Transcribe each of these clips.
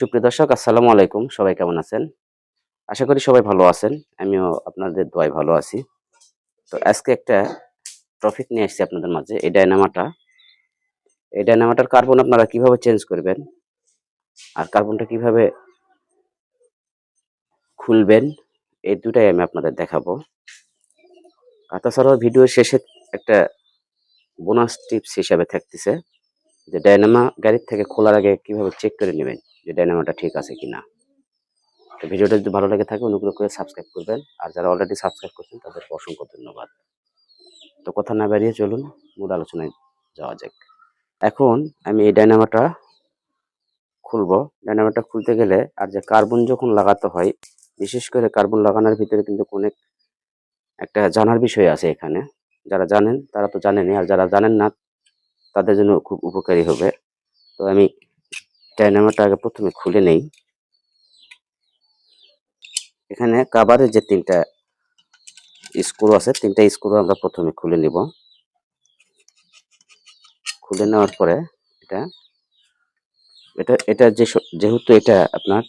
সুপ্রিয় দর্শক, আসসালামু আলাইকুম। সবাই কেমন আছেন? আশা করি সবাই ভালো আছেন। আমিও আপনাদের দোয়ায় ভালো আছি। তো আজকে একটা টপিক নিয়ে এসেছি আপনাদের মাঝে, এই ডায়নামাটা। এই ডায়নামাটার কার্বন আপনারা কীভাবে চেঞ্জ করবেন? আর কার্বনটা কীভাবে খুলবেন? এই দুটাই আমি আপনাদের দেখাবো। আর তাছাড়াও ভিডিও শেষে একটা বোনাস টিপস হিসাবে থাকতেছে যে ডায়নামা গাড়ির থেকে খোলার আগে কীভাবে চেক করে নেবেন? যে ডায়নামাটা ঠিক আছে কি না তো ভিডিওটা যদি ভালো লাগে থাকে, অনুগ্রহ করে সাবস্ক্রাইব করবেন। আর যারা অলরেডি সাবস্ক্রাইব করছেন, তাদেরকে অসংখ্য ধন্যবাদ। তো কথা না বাড়িয়ে চলুন, মূল আলোচনায় যাওয়া যাক। এখন আমি এই ডায়নামাটা খুলবো। ডায়নামাটা খুলতে গেলে আর যে কার্বন যখন লাগাতে হয়, বিশেষ করে কার্বন লাগানোর ভিতরে কিন্তু অনেক একটা জানার বিষয় আছে এখানে। যারা জানেন, তারা তো জানেনই। আর যারা জানেন না, তাদের জন্য খুব উপকারী হবে। তো আমি ডায়নামাটা আগে প্রথমে খুলে নেই। এখানে কাভারের যে তিনটা স্ক্রু আছে, তিনটা স্ক্রু আমরা প্রথমে খুলে নিব। খুলে নেওয়ার পরে এটা এটা এটা যেহেতু এটা আপনার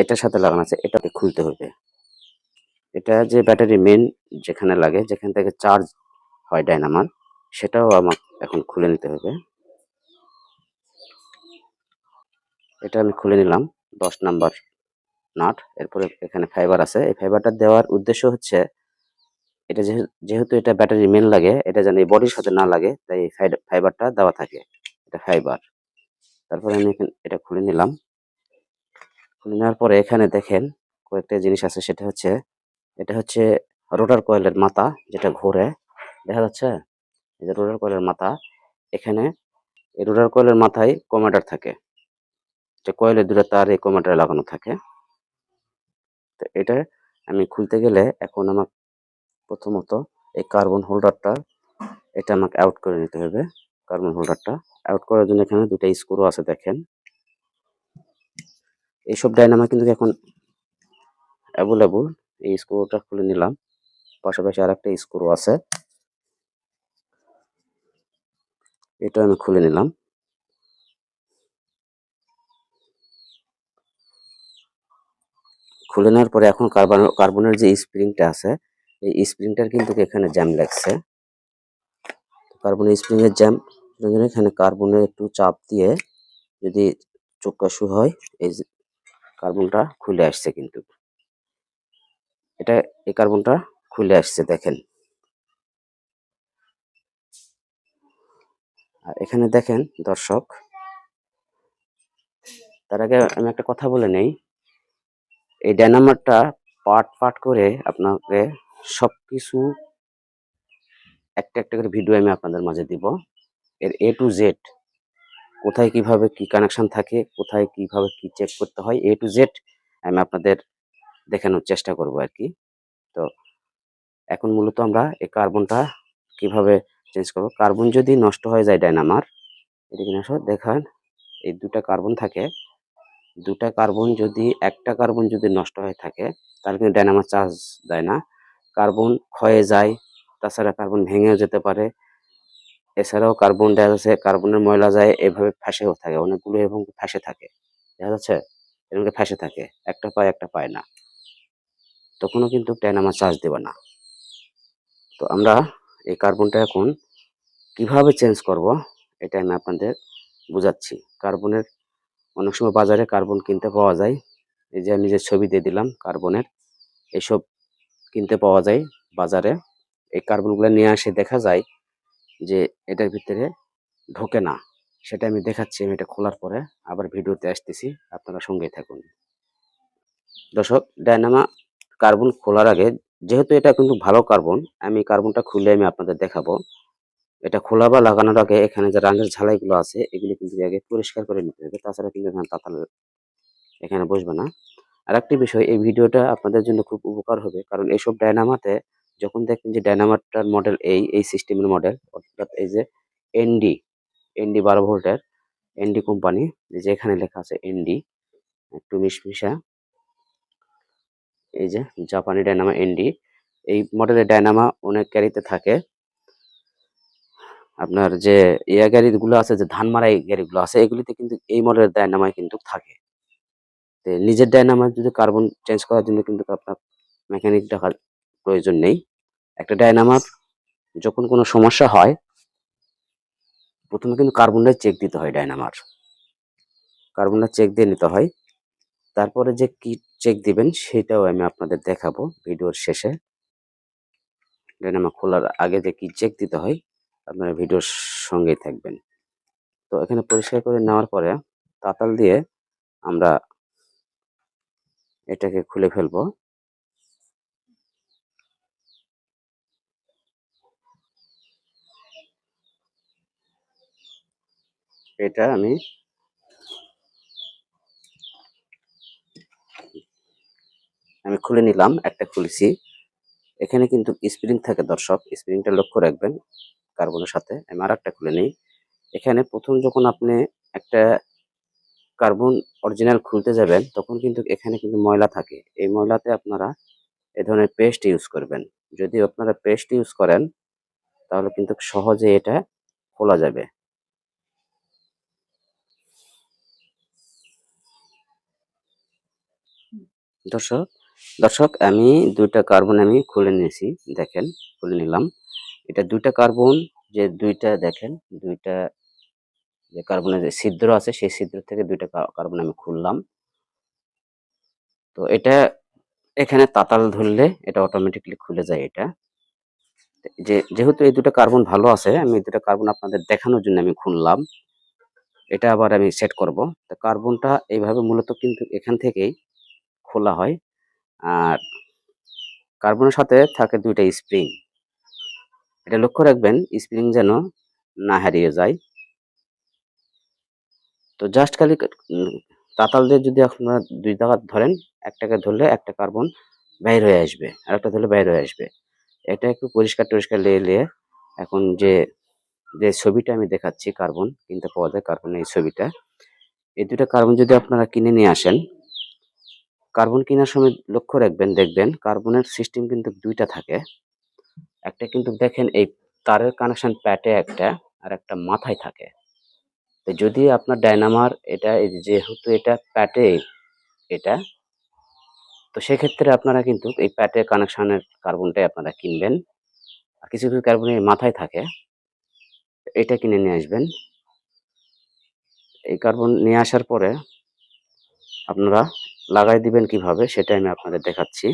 এটার সাথে লাগানো আছে, এটাকে খুলতে হবে। এটা যে ব্যাটারি মেন যেখানে লাগে, যেখান থেকে চার্জ হয় ডাইনামার সেটাও আমার এখন খুলে নিতে হবে। এটা আমি খুলে নিলাম, দশ নাম্বার নাট। এরপরে এখানে ফাইবার আছে। এই ফাইবারটা দেওয়ার উদ্দেশ্য হচ্ছে, এটা যেহে- যেহেতু এটা ব্যাটারি মেন লাগে, এটা যেন এই বডির সাথে না লাগে, তাই এই ফাইবারটা দেওয়া থাকে, এটা ফাইবার তারপরে আমি এখানে, এটা খুলে নিলাম। খুলে নেওয়ার পরে এখানে দেখেন, কয়েকটা জিনিস আছে, সেটা হচ্ছে, এটা হচ্ছে রোটার কয়েলের মাথা, যেটা ঘোরে। দেখা যাচ্ছে? এই যে রোটার কয়েলের মাথা, এখানে এই রোটার কয়েলের মাথায় কমেটার থাকে। যে কয়েলের দুটো তার এই কমেটারে লাগানো থাকে। তো এটা আমি খুলতে গেলে এখন আমার প্রথমত এই কার্বন হোল্ডারটা, এটা আমাকে আউট করে নিতে হবে। কার্বন হোল্ডারটা আউট করার জন্য এখানে দুটো স্ক্রু আছে দেখেন। এইসব ডাইনামা কিন্তু এখন অ্যাভেলেবল এই স্ক্রুটা খুলে নিলাম। পাশাপাশি আর একটা স্ক্রু আছে। এটা আমি খুলে নিলাম। খুলে নেওয়ার পরে এখন কার্বন, কার্বনের যে স্প্রিংটা আছে, এই স্প্রিংটার কিন্তু এখানে জ্যাম লাগছে। কার্বনের স্প্রিং এর জ্যাম এখানে কার্বনের একটু চাপ দিয়ে যদি চোক্কাশু হয়, এই কার্বনটা খুলে আসছে কিন্তু। এটা, এই কার্বনটা খুলে আসছে দেখেন। আর এখানে দেখেন দর্শক, তার আগে আমি একটা কথা বলে নেই। এই ডায়নামারটা পার্ট পার্ট করে আপনাকে সব কিছু একটা একটা করে ভিডিও আমি আপনাদের মাঝে দিব। এর এ টু জেড কোথায় কীভাবে কি কানেকশন থাকে, কোথায় কীভাবে কি চেক করতে হয় এ টু জেড আমি আপনাদের দেখানোর চেষ্টা করব আর কি। তো এখন মূলত আমরা এই কার্বনটা কীভাবে চেঞ্জ করব। কার্বন যদি নষ্ট হয়ে যায় ডায়নামার এদিকে আসো দেখান, এই দুটা কার্বন থাকে দুটা কার্বন যদি, একটা কার্বন যদি নষ্ট হয়ে থাকে, তাহলে কিন্তু ডায়নামার চার্জ দেয় না। কার্বন ক্ষয়ে যায়, তাছাড়া কার্বন ভেঙেও যেতে পারে। এছাড়াও কার্বন আছে কার্বনের ময়লা যায়, এভাবে ফ্যাসেও থাকে, অনেকগুলো এবং ফ্যাসে থাকে। দেখা যাচ্ছে? এরকম ফ্যাসে থাকে, একটা পায় একটা পায় না। তখনও কিন্তু ডায়নামা চার্জ দেবে না। তো আমরা এই কার্বনটা এখন কীভাবে চেঞ্জ করব এটা আমি আপনাদের বুঝাচ্ছি। কার্বনের অনেক সময় বাজারে কার্বন কিনতে পাওয়া যায়। এই যে আমি যে ছবি দিয়ে দিলাম কার্বনের, এসব কিনতে পাওয়া যায় বাজারে। এই কার্বনগুলো নিয়ে আসে দেখা যায় যে এটার ভিতরে ঢোকে না। সেটা আমি দেখাচ্ছি, আমি এটা খোলার পরে আবার ভিডিওতে আসতেছি, আপনারা সঙ্গেই থাকুন। দর্শক, ডায়নামা কার্বন খোলার আগে, যেহেতু এটা কিন্তু ভালো কার্বন, আমি কার্বনটা খুলে আমি আপনাদের দেখাবো। এটা খোলা বা লাগানোর আগে এখানে যে রাঙের ঝালাইগুলো আছে, এগুলি কিন্তু আগে পরিষ্কার করে নিতে হবে। তাছাড়া কিন্তু এখানে তাতাল এখানে বসবে না। আর একটি বিষয়, এই ভিডিওটা আপনাদের জন্য খুব উপকার হবে। কারণ এইসব ডায়নামাতে যখন দেখবেন যে ডায়নামাটার মডেল এই এই সিস্টেমের মডেল অর্থাৎ এই যে এনডি এনডি বারো ভোল্টের এনডি কোম্পানি যে এখানে লেখা আছে এনডি একটু মিশমিশা। এই যে জাপানি ডায়নামা এনডি এই মডেলের ডায়নামা অনেক ক্যারিতে থাকে। আপনার যে ইয়া গাড়িগুলো আছে, যে ধান মারাই গাড়িগুলো আছে, এগুলিতে কিন্তু এই মডেলের ডায়নামাই কিন্তু থাকে। নিজের ডায়নামার যদি কার্বন চেঞ্জ করার জন্য কিন্তু আপনার মেকানিক দেখার প্রয়োজন নেই। একটা ডায়নামার যখন কোনো সমস্যা হয়, প্রথমে কিন্তু কার্বনটা চেক দিতে হয় ডায়নামার। কার্বনটা চেক দিয়ে নিতে হয়। তারপরে যে কি চেক দিবেন সেটাও আমি আপনাদের দেখাবো ভিডিওর শেষে। ডায়নামা খোলার আগে যে কি চেক দিতে হয় আপনারা ভিডিওর সঙ্গেই থাকবেন। তো এখানে পরিষ্কার করে নেওয়ার পরে তাতাল দিয়ে আমরা এটাকে খুলে ফেলব। এটা আমি আমি খুলে নিলাম, একটা খুলেছি। এখানে কিন্তু স্প্রিং থাকে দর্শক, স্প্রিংটা লক্ষ্য রাখবেন। কার্বনের সাথে, আমি আর একটা খুলে নিই। এখানে প্রথম যখন আপনি একটা কার্বন অরিজিনাল খুলতে যাবেন, তখন কিন্তু এখানে কিন্তু ময়লা থাকে। এই ময়লাতে আপনারা এ ধরনের পেস্ট ইউজ করবেন। যদি আপনারা পেস্ট ইউজ করেন, তাহলে কিন্তু সহজে এটা খোলা যাবে। দর্শক দর্শক, আমি দুইটা কার্বন আমি খুলে নিয়েছি, দেখেন, খুলে নিলাম। এটা দুইটা কার্বন, যে দুইটা দেখেন, দুইটা যে কার্বনের যে ছিদ্র আছে, সেই ছিদ্র থেকে দুইটা কার্বন আমি খুললাম। তো এটা এখানে তাতাল ধরলে এটা অটোমেটিকলি খুলে যায় এটা। যে, যেহেতু এই দুটো কার্বন ভালো আছে, আমি এই দুটো কার্বন আপনাদের দেখানোর জন্য আমি খুললাম। এটা আবার আমি সেট করব। তো কার্বনটা এইভাবে মূলত কিন্তু এখান থেকেই খোলা হয়। আর কার্বনের সাথে থাকে দুইটা স্প্রিং। এটা লক্ষ্য রাখবেন স্প্রিং যেন না হারিয়ে যায়। তো জাস্ট খালি তাতাল দিয়ে যদি আপনারা দুই জায়গা ধরেন একটাকে ধরলে একটা কার্বন বাইর হয়ে আসবে, আর একটা ধরলে বাইর হয়ে আসবে। এটা একটু পরিষ্কার টরিষ্কার লিয়ে লিয়ে এখন যে যে ছবিটা আমি দেখাচ্ছি কার্বন, কিনতে পাওয়া যায় কার্বনের এই ছবিটা। এই দুটা কার্বন যদি আপনারা কিনে নিয়ে আসেন, কার্বন কেনার সময় লক্ষ্য রাখবেন, দেখবেন কার্বনের সিস্টেম কিন্তু দুইটা থাকে। একটা কিন্তু দেখেন এই তারের কানেকশন প্যাটে একটা আর একটা মাথায় থাকে। তো যদি আপনার ডায়নামার এটা যেহেতু এটা প্যাটে এটা, তো সেক্ষেত্রে আপনারা কিন্তু এই প্যাটে কানেকশানের কার্বনটাই আপনারা কিনবেন। আর কিছু কিছু কার্বন এই মাথায় থাকে, এটা কিনে নিয়ে আসবেন। এই কার্বন নিয়ে আসার পরে আপনারা লাগাই দিবেন কীভাবে সেটা আমি আপনাদের দেখাচ্ছি।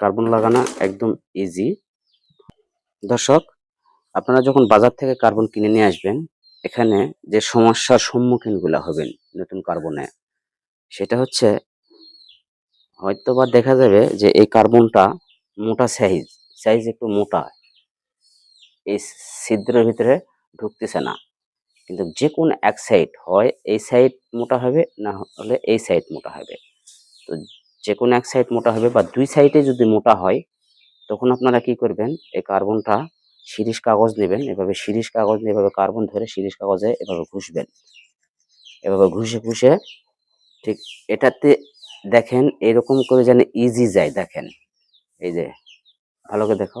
কার্বন লাগানো একদম ইজি দর্শক, আপনারা যখন বাজার থেকে কার্বন কিনে নিয়ে আসবেন, এখানে যে সমস্যার সম্মুখীনগুলো হবেন নতুন কার্বনে, সেটা হচ্ছে হয়তোবা দেখা যাবে যে এই কার্বনটা মোটা সাইজ সাইজ একটু মোটা। এই ছিদ্রের ভিতরে ঢুকতেছে না। কিন্তু যে কোনো এক সাইড হয়, এই সাইড মোটা হবে, না হলে এই সাইড মোটা হবে। তো যে কোনো এক সাইড মোটা হবে বা দুই সাইডে যদি মোটা হয়, তখন আপনারা কি করবেন? এই কার্বনটা শিরিষ কাগজ নেবেন, এভাবে শিরিষ কাগজ নিয়ে এভাবে কার্বন ধরে শিরিষ কাগজে এভাবে ঘুষবেন। এভাবে ঘুষে ঘুষে ঠিক এটাতে দেখেন এরকম করে যেন ইজি যায়, দেখেন। এই যে, ভালো করে দেখো।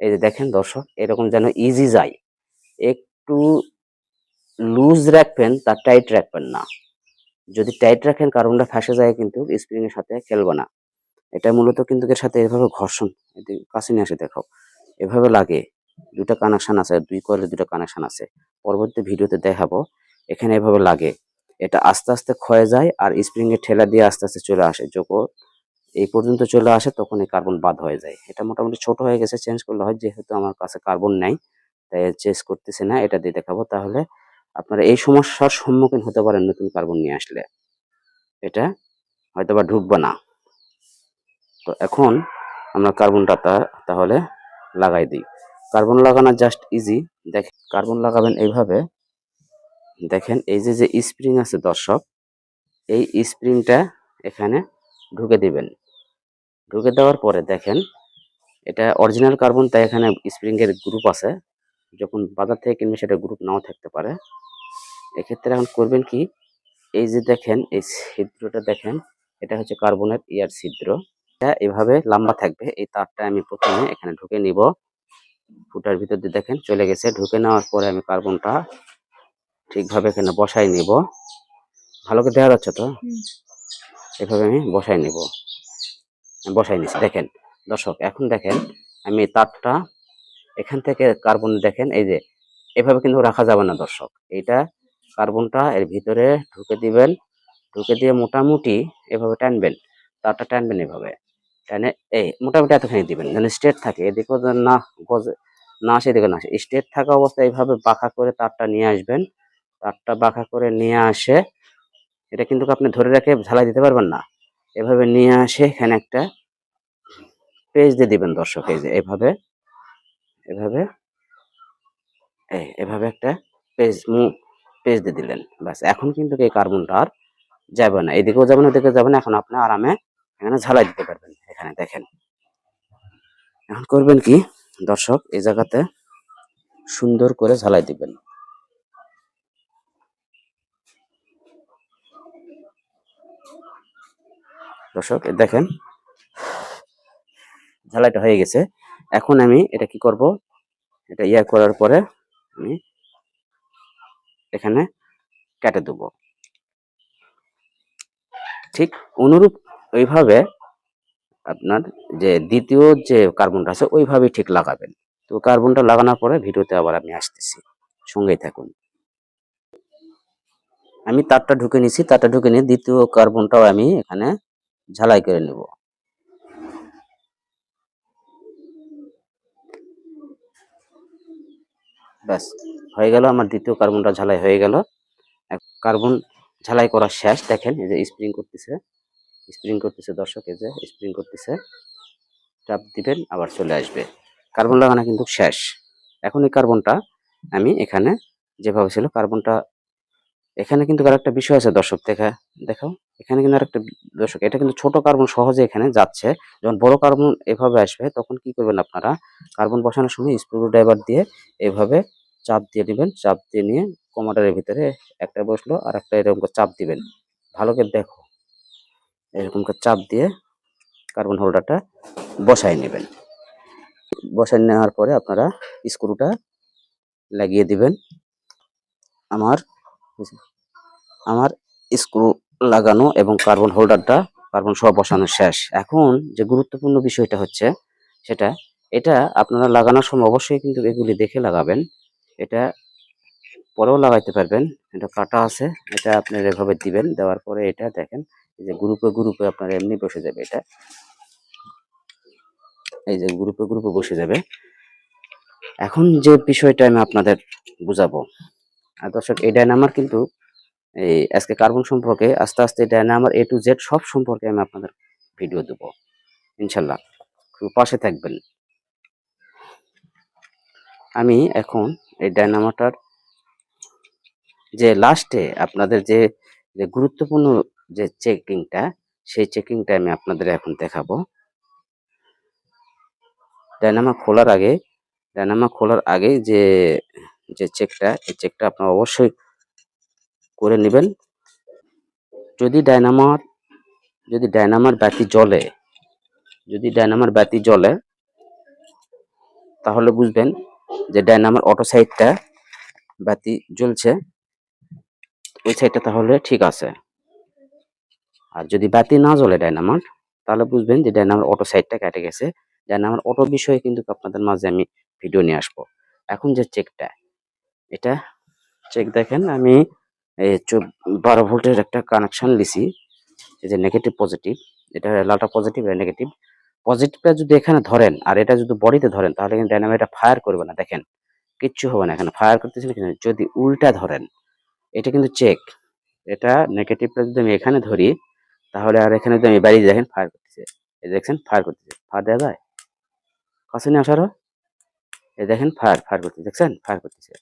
এই যে দেখেন দর্শক, এরকম যেন ইজি যায়। একটু লুজ রাখবেন তার টাইট রাখবেন না। যদি টাইট রাখেন কার্বনটা ফাঁসে যায় কিন্তু স্প্রিং এর সাথে খেলবে না। এটা মূলত কিন্তু এর সাথে এভাবে ঘর্ষণ কাছে নিয়ে আসে দেখো, এভাবে লাগে। দুটা কানেকশন আছে, দুই কয়েলের দুটো কানেকশন আছে। পরবর্তী ভিডিওতে দেখাবো, এখানে এভাবে লাগে। এটা আস্তে আস্তে ক্ষয়ে যায় আর স্প্রিং এর ঠেলা দিয়ে আস্তে আস্তে চলে আসে। যখন এই পর্যন্ত চলে আসে, তখন এই কার্বন বাদ হয়ে যায়। এটা মোটামুটি ছোট হয়ে গেছে চেঞ্জ করলে হয়, যেহেতু আমার কাছে কার্বন নাই, তাই চেঞ্জ করতেছি না। এটা দিয়ে দেখাবো, তাহলে আপনারা এই সমস্যার সম্মুখীন হতে পারেন নতুন কার্বন নিয়ে আসলে। এটা হয়তো বা ঢুকবে না। তো এখন আমরা কার্বনটা তাহলে লাগাই দিই। কার্বন লাগানো জাস্ট ইজি দেখ কার্বন লাগাবেন এইভাবে। দেখেন, এই যে যে স্প্রিং আছে দর্শক, এই স্প্রিংটা এখানে ঢুকে দিবেন। ঢুকে দেওয়ার পরে দেখেন, এটা অরিজিনাল কার্বন, তাই এখানে স্প্রিং এর গ্রুপ আছে। যখন বাজার থেকে কিনবে সেটা গ্রুপ নাও থাকতে পারে। এক্ষেত্রে এখন করবেন কি এই যে দেখেন এই ছিদ্রটা দেখেন এটা হচ্ছে কার্বনের ইয়ার ছিদ্র। এটা এভাবে লম্বা থাকবে এই তারটা আমি প্রথমে এখানে ঢুকে নিব। ফুটার ভিতর দিয়ে দেখেন চলে গেছে। ঢুকে নেওয়ার পরে আমি কার্বনটা ঠিকভাবে এখানে বসাই নিব। ভালো করে দেখা যাচ্ছে তো? এভাবে আমি বসাই নিব। বসাই নিছি দেখেন। দর্শক এখন দেখেন আমি তারটা এখান থেকে কার্বন দেখেন, এই যে, এভাবে কিন্তু রাখা যাবে না দর্শক। এটা কার্বনটা এর ভিতরে ঢুকে দিবেন, ঢুকে দিয়ে মোটামুটি এভাবে টানবেন, তারটা টানবেন এভাবে। টানে, এই, মোটামুটি এতখানি দিবেন, যেন স্ট্রেট থাকে। এদিকেও যেন না গজে, না আসে, এদিকে না আসে। স্ট্রেট থাকা অবস্থায় এইভাবে বাঁকা করে তারটা নিয়ে আসবেন। তারটা বাঁকা করে নিয়ে আসে, এটা কিন্তু আপনি ধরে রেখে ঝালাই দিতে পারবেন না। এভাবে নিয়ে আসে, এখানে একটা পেজ দিয়ে দিবেন দর্শক, এই যে, এভাবে। এভাবে, এই এভাবে একটা পেজ পেজ দিয়ে দিলেন। ব্যাস, এখন কিন্তু এই কার্বনটা আর যাবে না। এদিকেও যাবে না ওদিকে যাবে না। এখন আপনি আরামে এখানে ঝালাই দিতে পারবেন। এখানে দেখেন। এখন করবেন কি? দর্শক, এই জায়গাতে সুন্দর করে ঝালাই দিবেন। দর্শক দেখেন, ঝালাইটা হয়ে গেছে। এখন আমি এটা কি করব? এটা ইয়া করার পরে আমি এখানে কেটে দেব। ঠিক অনুরূপ ওইভাবে আপনার যে দ্বিতীয় যে কার্বনটা আছে, ওইভাবেই ঠিক লাগাবেন। তো কার্বনটা লাগানোর পরে ভিডিওতে আবার আমি আসতেছি। সঙ্গেই থাকুন। আমি তারটা ঢুকে নিছি তারটা ঢুকে নিয়ে দ্বিতীয় কার্বনটাও আমি এখানে ঝালাই করে নেব। ব্যাস, হয়ে গেল আমার দ্বিতীয় কার্বনটা ঝালাই হয়ে গেল। কার্বন ঝালাই করা শেষ, দেখেন এই যে স্প্রিং করতেছে স্প্রিং করতেছে দর্শক, এই যে স্প্রিং করতেছে। চাপ দিবেন, আবার চলে আসবে। কার্বন লাগানো কিন্তু শেষ। এখন এই কার্বনটা আমি এখানে যেভাবে ছিল কার্বনটা, এখানে কিন্তু আরেকটা বিষয় আছে দর্শক, দেখা, দেখাও। এখানে কিন্তু আরেকটা দর্শক, এটা কিন্তু ছোট কার্বন সহজে এখানে যাচ্ছে। যখন বড় কার্বন এভাবে আসবে, তখন কি করবেন আপনারা? কার্বন বসানোর সময় স্ক্রু ড্রাইভার দিয়ে এভাবে চাপ দিয়ে নেবেন চাপ দিয়ে নিয়ে কমাটারের ভিতরে একটা বসল আর একটা এরকম করে চাপ দিবেন। ভালো করে দেখো। এরকম করে চাপ দিয়ে কার্বন হোল্ডারটা বসাই নেবেন। বসায় নেওয়ার পরে আপনারা স্ক্রুটা লাগিয়ে দিবেন। আমার আমার স্ক্রু লাগানো এবং কার্বন হোল্ডারটা, কার্বন সহ বসানো শেষ। এখন যে গুরুত্বপূর্ণ বিষয়টা হচ্ছে সেটা, এটা আপনারা লাগানোর সময় অবশ্যই কিন্তু এগুলি দেখে লাগাবেন। এটা পরেও লাগাইতে পারবেন। এটা কাটা আছে, এটা আপনার এভাবে দিবেন, দেওয়ার পরে এটা দেখেন, এই যে গ্রুপে গ্রুপে আপনার এমনি বসে যাবে এটা। এই যে গ্রুপে গ্রুপে বসে যাবে। এখন যে বিষয়টা আমি আপনাদের বুঝাবো। দর্শক, এই ডায়নামার কিন্তু এই আজকে কার্বন সম্পর্কে আস্তে আস্তে ডায়নামার এ টু জেড সব সম্পর্কে আমি আপনাদের ভিডিও দেব। ইনশাল্লাহ পাশে থাকবেন। আমি এখন এই ডায়নামাটার। যে লাস্টে আপনাদের যে যে গুরুত্বপূর্ণ যে চেকিংটা সেই চেকিংটা আমি আপনাদের এখন দেখাবো। ডায়নামা খোলার আগে, ডায়নামা খোলার আগে যে যে চেকটা এই চেকটা আপনারা অবশ্যই করে নেবেন। যদি ডায়নামার যদি ডায়নামার ব্যাতি জ্বলে, যদি ডায়নামার ব্যাতি জ্বলে, তাহলে বুঝবেন যে ডায়নামার অটো সাইডটা বাতি জ্বলছে, ওই সাইডটা তাহলে ঠিক আছে। আর যদি বাতি না জ্বলে ডায়নামার তাহলে বুঝবেন যে ডায়নামার অটো সাইডটা কেটে গেছে। ডায়নামার অটো বিষয়ে কিন্তু আপনাদের মাঝে আমি ভিডিও নিয়ে আসব। এখন যে চেকটা এটা চেক দেখেন, আমি বারো ভোল্টের একটা কানেকশন লিছি। যে নেগেটিভ পজিটিভ এটা লালটা পজিটিভ আর নেগেটিভ পজিটিভটা যদি এখানে ধরেন, আর এটা যদি বডিতে ধরেন, তাহলে কিন্তু ডায়নামাইট এটা ফায়ার করবে না, দেখেন। কিচ্ছু হবে না এখানে ফায়ার করতেছে কিন্তু যদি উল্টা ধরেন, এটা কিন্তু চেক এটা নেগেটিভটা যদি আমি এখানে ধরি, তাহলে আর এখানে যদি আমি বাড়ি দেখেন ফায়ার করতেছে। এই দেখছেন ফায়ার করতেছে। ফায়ার দেওয়া যায়? কাছে নিয়ে আসারও? এই দেখেন ফায়ার ফায়ার করতেছে, দেখছেন? ফায়ার করতেছে।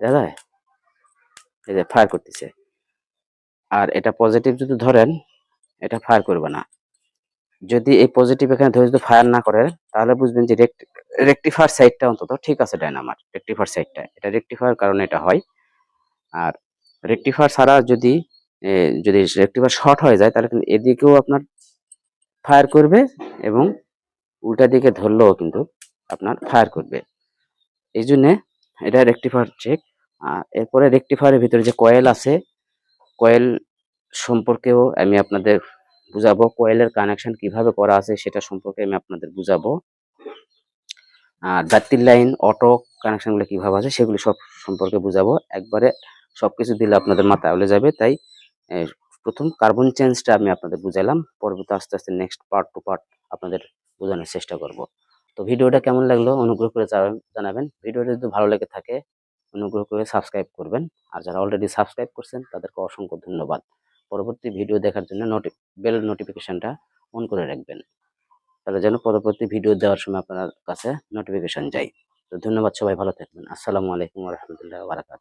দেখা যায়? এই যে ফায়ার করতেছে। আর এটা পজিটিভ যদি ধরেন, এটা ফায়ার করবে না। যদি এই পজিটিভ এখানে ধরে যদি ফায়ার না করে তাহলে বুঝবেন যে রেক্টিফায়ার সাইডটা অন্তত ঠিক আছে ডায়নামার। রেক্টিফায়ার সাইডটা এটা রেক্টিফায়ার কারণে এটা হয়। আর রেক্টিফায়ার ছাড়া যদি যদি রেক্টিফায়ার শর্ট হয়ে যায়, তাহলে কিন্তু এদিকেও আপনার ফায়ার করবে এবং উল্টা দিকে ধরলেও কিন্তু আপনার ফায়ার করবে। এই জন্যে এটা রেক্টিফায়ার চেক এরপরে রেক্টিফায়ারের ভিতরে যে কয়েল আছে কয়েল সম্পর্কেও আমি আপনাদের বুঝাবো কোয়েলের কানেকশন কীভাবে করা আছে সেটা সম্পর্কে আমি আপনাদের বুঝাবো। আর জাতির লাইন অটো কানেকশনগুলো কীভাবে আছে সেগুলি সব সম্পর্কে বুঝাবো। একবারে সব কিছু দিলে আপনাদের মাথা আউলে যাবে। তাই প্রথম কার্বন চেঞ্জটা আমি আপনাদের বুঝালাম। পরবর্তী আস্তে আস্তে নেক্সট পার্ট টু পার্ট আপনাদের বোঝানোর চেষ্টা করব। তো ভিডিওটা কেমন লাগল অনুগ্রহ করে জানাবেন। ভিডিওটা যদি ভালো লেগে থাকে, অনুগ্রহ করে সাবস্ক্রাইব করবেন। আর যারা অলরেডি সাবস্ক্রাইব করছেন, তাদেরকে অসংখ্য ধন্যবাদ। পরবর্তী ভিডিও দেখার জন্য নোটি বেল নোটিফিকেশানটা অন করে রাখবেন। তাহলে যেন পরবর্তী ভিডিও দেওয়ার সময় আপনার কাছে নোটিফিকেশান যায়। তো ধন্যবাদ সবাই, ভালো থাকবেন। আসসালামু আলাইকুম রহমতুল্লাহ বারাকাত